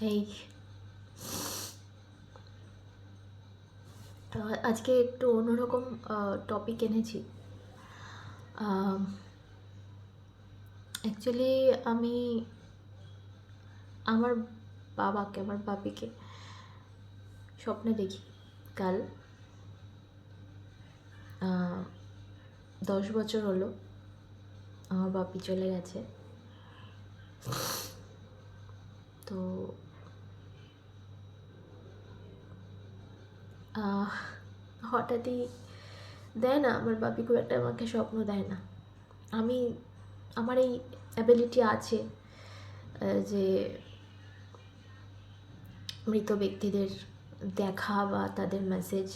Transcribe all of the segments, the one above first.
এই। তো আজকে একটু অন্যরকম টপিক এনেছি। অ্যাকচুয়ালি আমি আমার বাবাকে, আমার বাপিকে স্বপ্নে দেখি কাল। দশ বছর হলো, আমার বাপি চলে গেছে। তো হঠাৎই দেয় না আমার বাপি খুব একটা আমাকে স্বপ্ন দেয় না আমি আমার এই অ্যাবিলিটি আছে যে মৃত ব্যক্তিদের দেখা বা তাদের মেসেজ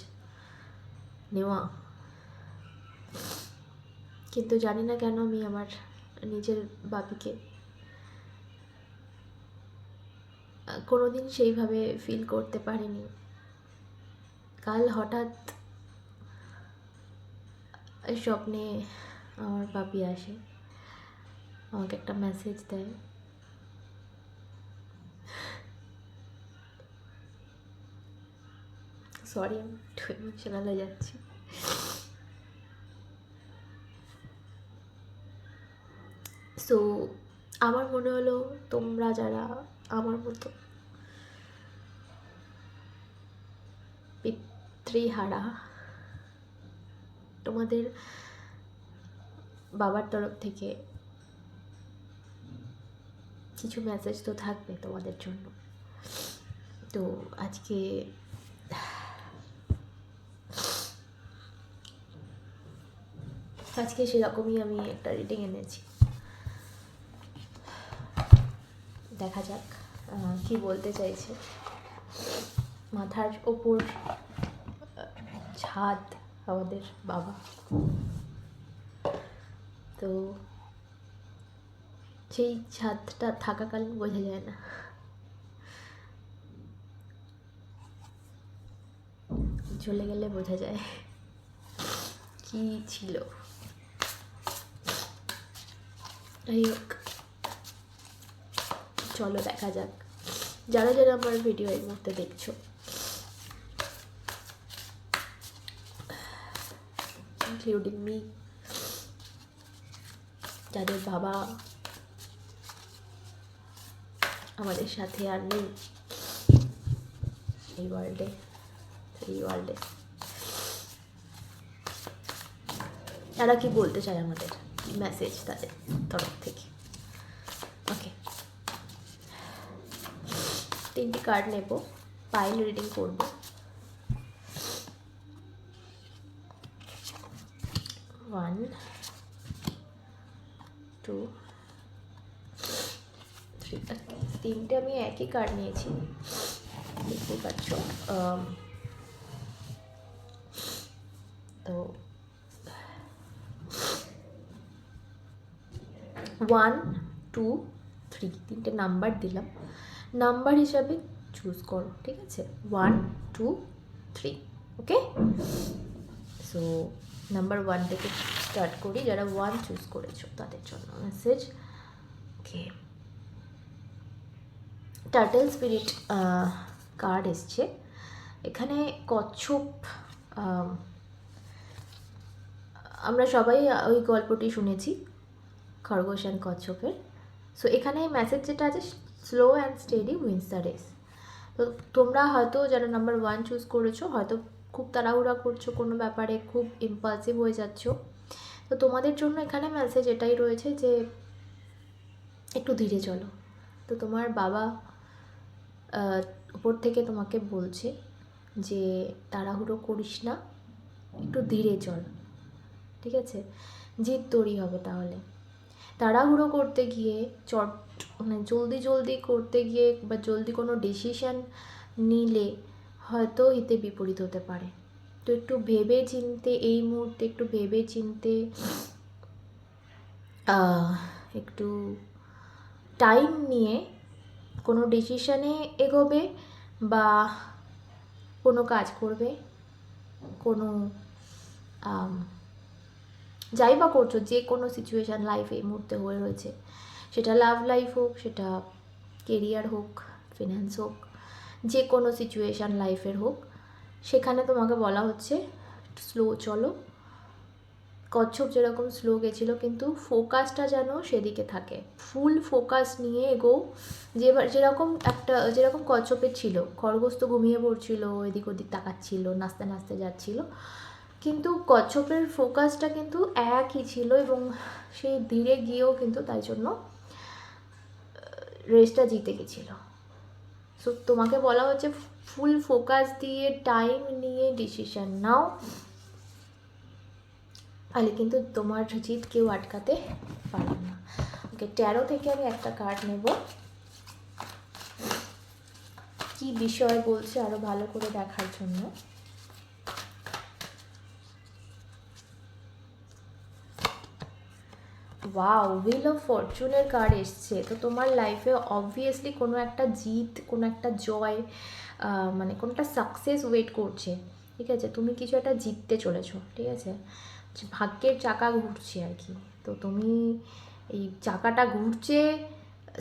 নেওয়া। কিন্তু জানি না কেন আমি আমার নিজের বাপিকে আহ, কোনোদিন সেইভাবে ফিল করতে পারিনি। কাল হঠাৎ স্বপ্নে আমার পাপি আসে আমাকে একটা মেসেজ দেয়। সরি আমি একটু ইমোশনাল হয়ে যাচ্ছি। সো আমার মনে হলো তোমরা যারা আমার মতো। পিতৃহারা, তোমাদের বাবার তরফ থেকে কিছু মেসেজ তো থাকবে তোমাদের জন্য। তো আজকে আজকে সেরকমই আমি একটা রিডিং এনেছি। দেখা যাক। কি বলতে চাইছে? মাথার ওপর ছাদ আমাদের বাবা। তো সেই ছাদটা থাকাকালীন বোঝা যায় না। চলে গেলে বোঝা যায় কি ছিল। যাই হোক চলো দেখা যাক। যারা যারা আমার ভিডিও এই মুহূর্তে দেখছ। ইনক্লুডিং মি যাদের বাবা আমাদের সাথে আর নেই এই ওয়ার্ল্ডে এই ওয়ার্ল্ডে তারা কি বলতে চায় আমাদের? মেসেজ তাদের তরফ থেকে ওকে তিনটি কার্ড নেব পাইল রিডিং করব। ওয়ান টু থ্রি তিনটে আমি একই কার্ড নিয়েছি, দেখতে পাচ্ছ তো ওয়ান টু থ্রি তিনটে নাম্বার দিলাম। নাম্বার হিসাবে চুজ করো, ঠিক আছে? One two three okay so number one থেকে স্টার্ট করি, যারা ওয়ান চুজ করেছ, তাদের জন্য message okay turtle spirit card এসছে। এখানে কচ্ছপ আমরা সবাই ওই গল্পটি শুনেছি, খরগোশ অ্যান্ড কচ্ছপের। সো এখানে মেসেজ যেটা আছে slow and steady wins the race তো তোমরা হয়তো যারা নাম্বার ওয়ান চুজ করেছ, হয়তো খুব তাড়াহুড়া করছ কোনো ব্যাপারে, খুব ইম্পালসিভ হয়ে যাচ্ছ। তো তোমাদের জন্য এখানে মেসেজ এটাই রয়েছে যে, একটু ধীরে চলো। তো তোমার বাবা উপর থেকে তোমাকে বলছে যে, তাড়াহুড়ো করিস না, একটু ধীরে চল। ঠিক আছে? জিদ তৈরি হবে তাহলে। তাড়াহুড়ো করতে গিয়ে চট মানে জলদি জলদি করতে গিয়ে বা জলদি কোনো ডিসিশান নিলে হয়তো হিতে বিপরীত হতে পারে। তো একটু ভেবে চিনতে, এই মুহূর্তে একটু ভেবে চিনতে একটু টাইম নিয়ে কোনো ডিসিশানে এগোবে বা কোনো কাজ করবে, কোনো যাই বা করছ, যে কোনো সিচুয়েশান লাইফে এই মুহূর্তে হয়ে রয়েছে। সেটা লাভ লাইফ হোক, সেটা কেরিয়ার হোক ফিনান্স হোক যে কোনো সিচুয়েশান লাইফের হোক, সেখানে তোমাকে বলা হচ্ছে স্লো চলো। কচ্ছপ যেরকম স্লো গেছিল, কিন্তু ফোকাসটা যেন সেদিকে থাকে। ফুল ফোকাস নিয়ে এগো। যে যেরকম একটা, যেরকম কচ্ছপের ছিল খরগোশ তো ঘুমিয়ে পড়ছিল, এদিক ওদিক তাকাচ্ছিল, নাচতে নাচতে যাচ্ছিল। কিন্তু কচ্ছপের ফোকাসটা কিন্তু একই ছিল এবং সে ধীরে গিয়েও কিন্তু তাই জন্য রেসটা জিতে গেছিল। সো তোমাকে বলা হচ্ছে ফুল ফোকাস দিয়ে টাইম নিয়ে ডিসিশন নাও। তাহলে কিন্তু তোমার জিত কেউ আটকাতে পারবে না। ওকে ট্যারো থেকে আমি একটা কার্ড নেব। কি বিষয় বলছে আরও ভালো করে দেখার জন্য? ওয়াও হুইল অফ ফরচুনের কার্ড এসছে। তো তোমার লাইফে অবভিয়াসলি কোনো একটা জিত, কোনো একটা জয় মানে কোনোটা সাকসেস ওয়েট করছে। ঠিক আছে? তুমি কিছু একটা জিততে চলেছো, ঠিক আছে? ভাগ্যের চাকা ঘুরছে আর কি। তো তুমি এই চাকাটা ঘুরছে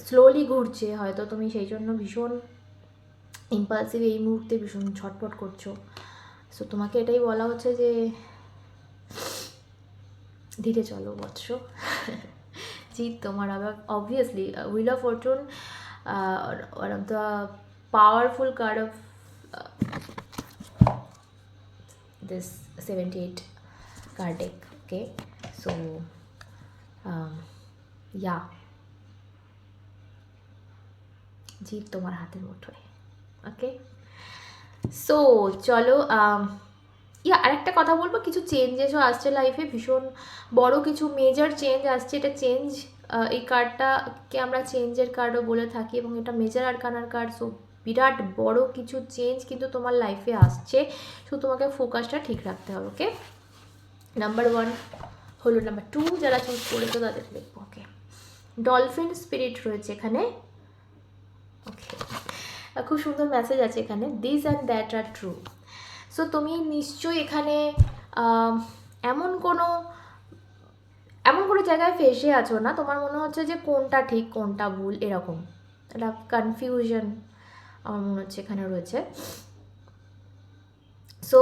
স্লোলি ঘুরছে, হয়তো তুমি সেই জন্য ভীষণ ইম্পালসিভ এই মুহূর্তে ভীষণ ছটফট করছ। সো তোমাকে এটাই বলা হচ্ছে যে ধীরে চলো বৎস। জিত তোমার আবার obviously wheel of fortune one of the powerful card of this 78 card deck okay? So um, yeah. জিত তোমার হাতের মুঠোয় ওকে সো চলো ইয়া, আরেকটা কথা বলব, কিছু চেঞ্জেসও আসছে লাইফে ভীষণ বড় কিছু মেজর চেঞ্জ আসছে, এটা চেঞ্জ এই কার্ডটাকে আমরা চেঞ্জের কার্ডও বলে থাকি এবং এটা মেজর আরকানার কার্ড সো বিরাট বড় কিছু চেঞ্জ কিন্তু তোমার লাইফে আসছে শুধু তোমাকে ফোকাসটা ঠিক রাখতে হবে ওকে নাম্বার ওয়ান হলো নাম্বার টু যারা চুজ করেছ তাদের দেখব ওকে ডলফিন স্পিরিট রয়েছে এখানে ওকে খুব সুন্দর মেসেজ আছে এখানে this and that are true so তুমি নিশ্চয়ই এখানে এমন কোনো এমন কোনো জায়গায় ফেসে আছো না। তোমার মনে হচ্ছে যে কোনটা ঠিক, কোনটা ভুল, এরকম। একটা কনফিউশন আমার মনে হচ্ছে এখানে রয়েছে। সো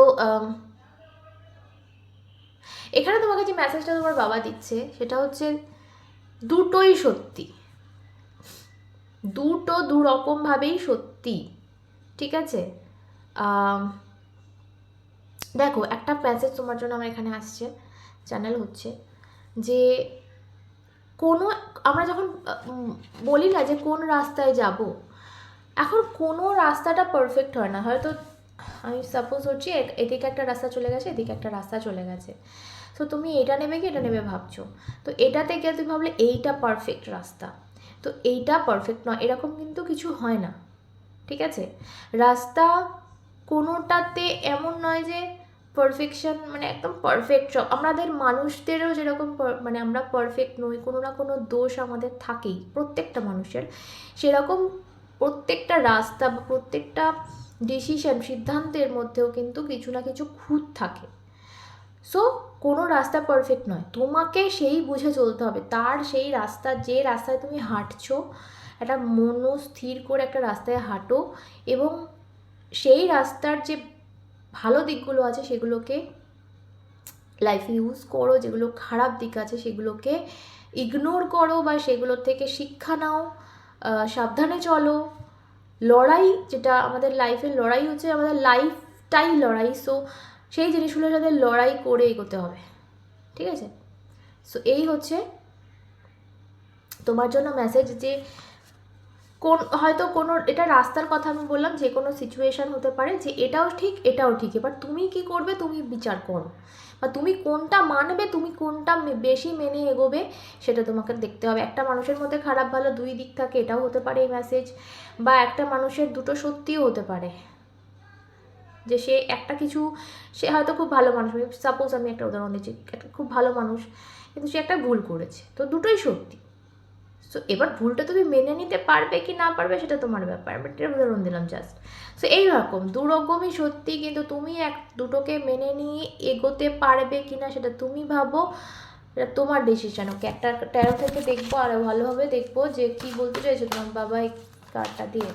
এখানে তোমাকে যে মেসেজটা তোমার বাবা দিচ্ছে, সেটা হচ্ছে দুটোই সত্যি। দুটো দু রকমভাবেই সত্যি। ঠিক আছে? দেখো, একটা প্যাসেজ তোমার জন্য আমার এখানে আসছে চ্যানেল হচ্ছে, যে কোনো, আমরা যখন বলি না যে কোন রাস্তায় যাব, এখন কোনো রাস্তাটা পারফেক্ট হয় না। হয়তো আমি সাপোজ হচ্ছি এদিকে একটা রাস্তা চলে গেছে, এদিকে একটা রাস্তা চলে গেছে। তো তুমি এটা নেবে কি, এটা নেবে ভাবছ? তো এটাতে গিয়ে তুমি ভাবলে এইটা পারফেক্ট রাস্তা। তো এইটা পারফেক্ট নয়, এরকম কিন্তু কিছু হয় না। ঠিক আছে? রাস্তা কোনোটাতে এমন নয় যে পারফেকশন মানে একদম পারফেক্ট সব আমাদের মানুষদেরও যেরকম মানে আমরা পারফেক্ট নই, কোনো না কোনো দোষ আমাদের থাকেই, প্রত্যেকটা মানুষের। সেরকম প্রত্যেকটা রাস্তা বা প্রত্যেকটা ডিসিশন সিদ্ধান্তের মধ্যেও কিন্তু কিছু না কিছু খুঁত থাকে। সো কোনো রাস্তা পারফেক্ট নয়। তোমাকে সেই বুঝে চলতে হবে। তার সেই রাস্তা, যে রাস্তায় তুমি হাঁটছো, একটা মনস্থির করে একটা রাস্তায় হাঁটো এবং সেই রাস্তার যে ভালো দিকগুলো আছে সেগুলোকে লাইফে ইউজ করো, যেগুলো খারাপ দিক আছে সেগুলোকে ইগনোর করো বা সেগুলোর থেকে শিক্ষা নাও। সাবধানে চলো। লড়াই, যেটা আমাদের লাইফের লড়াই হচ্ছে আমাদের লাইফটাই লড়াই। সো সেই জিনিসগুলো যাদের লড়াই করে এগোতে হবে। ঠিক আছে? সো এই হচ্ছে তোমার জন্য মেসেজ যে কোন, হয়তো কোনো, এটা রাস্তার কথা আমি বললাম, যে কোনো সিচুয়েশান হতে পারে যে এটাও ঠিক এটাও ঠিক। এবার তুমি কি করবে? তুমি বিচার করো। বা তুমি কোনটা মানবে? তুমি কোনটা বেশি মেনে এগোবে? সেটা তোমাকে দেখতে হবে। একটা মানুষের মধ্যে খারাপ ভালো দুই দিক থাকে, এটাও হতে পারে এই মেসেজ বা একটা মানুষের দুটো সত্যিও হতে পারে। যে সে একটা কিছু, সে হয়তো খুব ভালো মানুষ। সাপোজ আমি একটা উদাহরণ দিচ্ছি, একটা খুব ভালো মানুষ, কিন্তু সে একটা ভুল করেছে। তো দুটোই সত্যি। সো এবার ভুলটা তুমি মেনে নিতে পারবে কি না পারবে সেটা তোমার ব্যাপার বাট এটা উদাহরণ দিলাম জাস্ট সো এইরকম, দুরকমই সত্যি, কিন্তু তুমি এক, দুটোকে মেনে নিয়ে এগোতে পারবে কি না সেটা তুমি ভাবো, এটা তোমার ডিসিশন ওকে একটা ট্যারো থেকে দেখব আরও ভালোভাবে দেখব যে কি বলতে চাইছো তোমার বাবা এই কার্ডটা দিয়ে।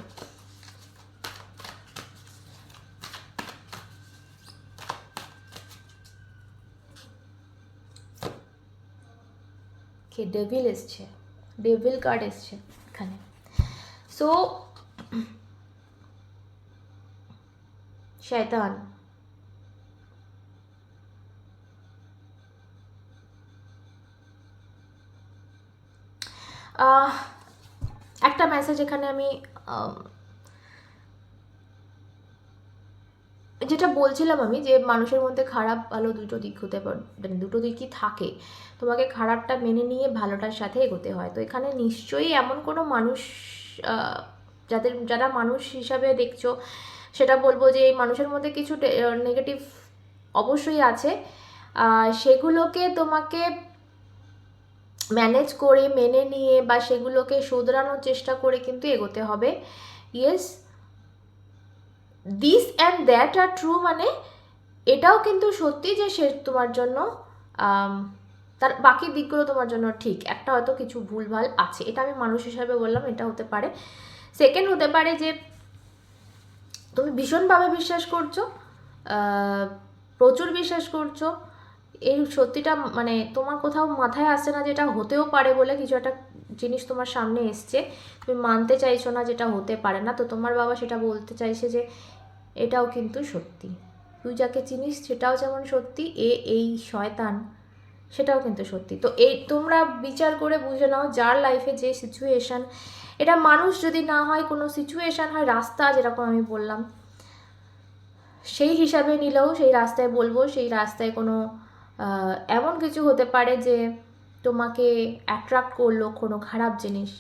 কে ডেভিল এসছে। ডেভিল কার্ড এসছে এখানে সো শয়তান আহ, একটা মেসেজ এখানে আমি আম, যেটা বলছিলাম আমি যে মানুষের মধ্যে খারাপ ভালো দুটো দিক হতে পারে মানে দুটো দিকই থাকে। তোমাকে খারাপটা মেনে নিয়ে ভালোটার সাথে এগোতে হয়। তো এখানে নিশ্চয়ই এমন কোনো মানুষ যাদের, যারা মানুষ হিসাবে দেখছ, সেটা বলব যে এই মানুষের মধ্যে কিছু নেগেটিভ অবশ্যই আছে। সেগুলোকে তোমাকে ম্যানেজ করে, মেনে নিয়ে বা সেগুলোকে শোধরানোর চেষ্টা করে কিন্তু এগোতে হবে। Yes this and that are true মানে এটাও কিন্তু সত্যি যে সে তোমার জন্য তার বাকি দিকগুলো তোমার জন্য ঠিক। একটা হয়তো কিছু ভুলভাল আছে। এটা আমি মানুষ হিসাবে বললাম, এটা হতে পারে। সেকেন্ড হতে পারে যে তুমি ভীষণভাবে বিশ্বাস করছ প্রচুর বিশ্বাস করছ এই সত্যিটা মানে তোমার কোথাও মাথায় আসছে না যেটা হতেও পারে বলে কিছু একটা জিনিস তোমার সামনে এসছে। তুমি মানতে চাইছো না যেটা হতে পারে না, তো তোমার বাবা সেটা বলতে চাইছে যে এটাও কিন্তু সত্যি। তুই যাকে চিনিস সেটাও যেমন সত্যি, এ এই শয়তান সেটাও কিন্তু সত্যি। তো এই তোমরা বিচার করে বুঝে নাও যার লাইফে যে সিচুয়েশান এটা মানুষ যদি না হয়, কোনো সিচুয়েশান হয়, রাস্তা যেরকম আমি বললাম, সেই হিসাবে নিলেও সেই রাস্তায় বলব, সেই রাস্তায় কোনো এমন কিছু হতে পারে যে তোমাকে অ্যাট্রাক্ট করল কোনো খারাপ জিনিস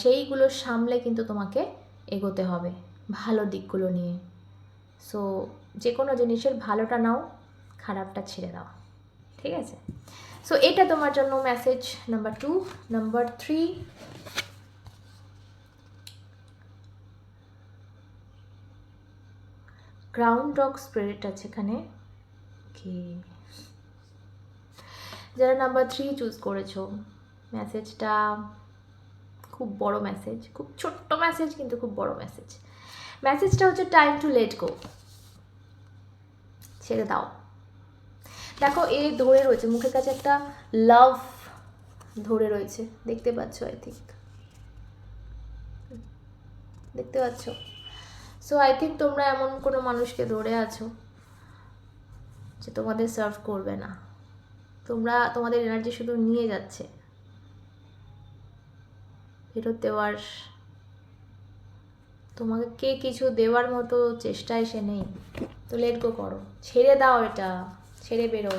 সেইগুলো সামলে কিন্তু তোমাকে এগোতে হবে ভালো দিকগুলো নিয়ে। সো যে কোনো জিনিসের ভালোটা নাও, খারাপটা ছেড়ে দাও। ঠিক আছে? সো এটা তোমার জন্য message number two number three ground dog spirit আছে এখানে। ওকে যারা নাম্বার থ্রি চুজ করেছ মেসেজটা খুব বড় মেসেজ খুব ছোট্ট মেসেজ কিন্তু খুব বড় মেসেজ মেসেজটা হচ্ছে টাইম টু লেট গো ছেড়ে দাও। দেখো, এ ধরে রয়েছে, মুখের কাছে একটা লাভ ধরে রয়েছে। দেখতে পাচ্ছ আই থিঙ্ক দেখতে পাচ্ছ? সো আই থিঙ্ক তোমরা এমন কোনো মানুষকে ধরে আছো, যে তোমাদের সার্ভ করবে না। তোমরা তোমাদের এনার্জি শুধু নিয়ে যাচ্ছে। ফেরত দেওয়ার তোমাকে কে কিছু দেওয়ার মতো চেষ্টায় সে নেই। তো লেট গো করো। ছেড়ে দাও এটা। ছেড়ে বেরো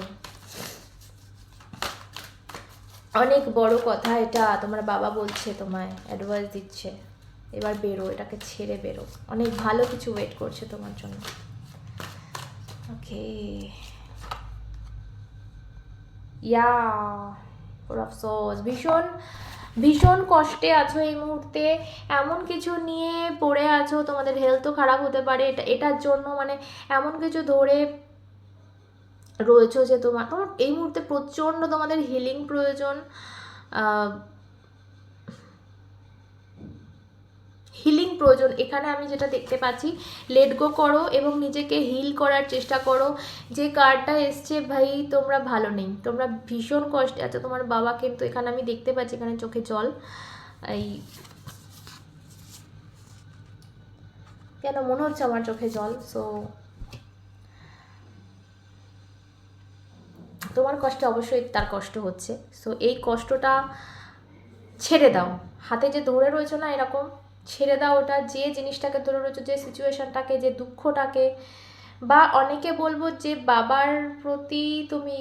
অনেক বড় কথা এটা। তোমার বাবা বলছে তোমায় অ্যাডভাইস দিচ্ছে। এবার বেরো, এটাকে ছেড়ে বেরো। অনেক ভালো কিছু ওয়েট করছে তোমার জন্য। ওকে ইয়া ওর ভীষণ ভীষণ কষ্টে আছো এই মুহূর্তে। এমন কিছু নিয়ে পড়ে আছো, তোমাদের হেলথও খারাপ হতে পারে। এটা, এটার জন্য মানে এমন কিছু ধরে রয়েছো যে তোমার তোমার এই মুহূর্তে প্রচণ্ড তোমাদের হিলিং প্রয়োজন হিলিং প্রয়োজন। এখানে আমি যেটা দেখতে পাচ্ছি লেট গো করো এবং নিজেকে হিল করার চেষ্টা করো। যে কার্ডটা এসছে, ভাই, তোমরা ভালো নেই। তোমরা ভীষণ কষ্টে আছো তোমার বাবা কিন্তু এখানে আমি দেখতে পাচ্ছি, এখানে চোখে জল। এই কেন মনে হচ্ছে আমার চোখে জল? সো তোমার কষ্টে অবশ্যই তার কষ্ট হচ্ছে। সো এই কষ্টটা ছেড়ে দাও। হাতে যে ধরে রয়েছে না এরকম ছেড়ে দাও ওটা, যে জিনিসটাকে ধরে রয়েছে যে সিচুয়েশনটাকে যে দুঃখটাকে, বা অনেকে বলব যে বাবার প্রতি তুমি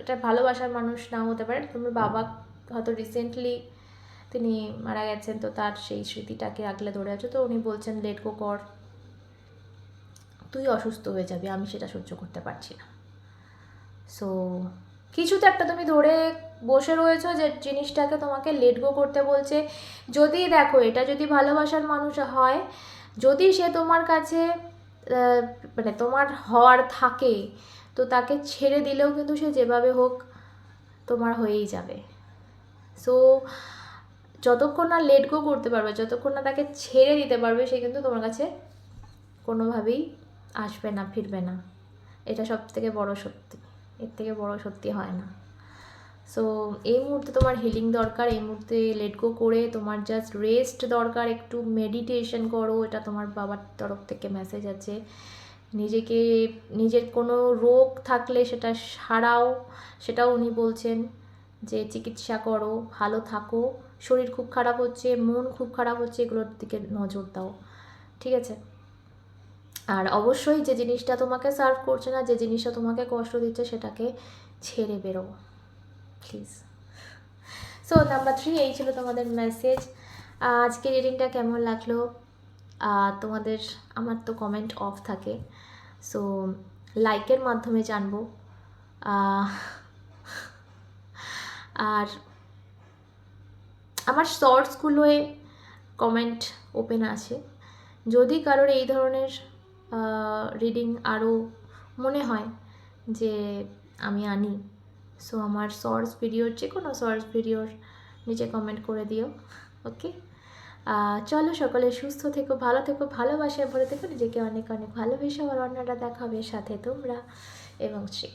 এটা ভালোবাসার মানুষ নাও হতে পারে। তোমার বাবা হয়তো রিসেন্টলি তিনি মারা গেছেন, তো তার সেই স্মৃতিটাকে আগলে ধরে আছো। তো উনি বলছেন লেট গো কর। তুই অসুস্থ হয়ে যাবি, আমি সেটা সহ্য করতে পারছি না। সো কিছুতে একটা তুমি ধরে বসে রয়েছো যে জিনিসটাকে তোমাকে লেট গো করতে বলছে। যদি দেখো, এটা যদি ভালোবাসার মানুষ হয়, যদি সে তোমার কাছে মানে তোমার হওয়ার থাকে, তো তাকে ছেড়ে দিলেও কিন্তু সে যেভাবে হোক তোমার হয়েই যাবে। সো যতক্ষণ না লেট গো করতে পারবে, যতক্ষণ না তাকে ছেড়ে দিতে পারবে, সে কিন্তু তোমার কাছে কোনোভাবেই আসবে না, ফিরবে না। এটা সব থেকে বড় সত্যি। এর থেকে বড় সত্যি হয় না। সো এই মুহূর্তে তোমার হিলিং দরকার, এই মুহূর্তে লেট গো করে তোমার জাস্ট রেস্ট দরকার, একটু মেডিটেশন করো, এটা তোমার বাবার তরফ থেকে মেসেজ আছে। নিজেকে, নিজের কোনো রোগ থাকলে সেটা সারাও, সেটাও উনি বলছেন যে চিকিৎসা করো, ভালো থাকো। শরীর খুব খারাপ হচ্ছে, মন খুব খারাপ হচ্ছে, এগুলোর দিকে নজর দাও। ঠিক আছে? আর অবশ্যই যে জিনিসটা তোমাকে সার্ভ করছে না, যে জিনিসটা তোমাকে কষ্ট দিচ্ছে, সেটাকে ছেড়ে বেরো প্লিজ সো নাম্বার থ্রি এই ছিল তোমাদের মেসেজ আজকে রিডিংটা কেমন লাগল? তোমাদের, আমার তো কমেন্ট অফ থাকে। সো লাইকের মাধ্যমে জানব। আর আমার শর্টসগুলোয় কমেন্ট ওপেন আছে। যদি কারোর এই ধরনের রিডিং আরও মনে হয় যে আমি আনি সো আমার শর্টস ভিডিওর যে কোনো শর্টস ভিডিওর নিচে কমেন্ট করে দিও ওকে চলো সকলে সুস্থ থেকো, ভালো থেকো, ভালোবাসায় ভরে থেকো, নিজেকে অনেক অনেক ভালোবেসে আমার অন্যরা দেখাবে, সাথে তোমরা এবং শ্রী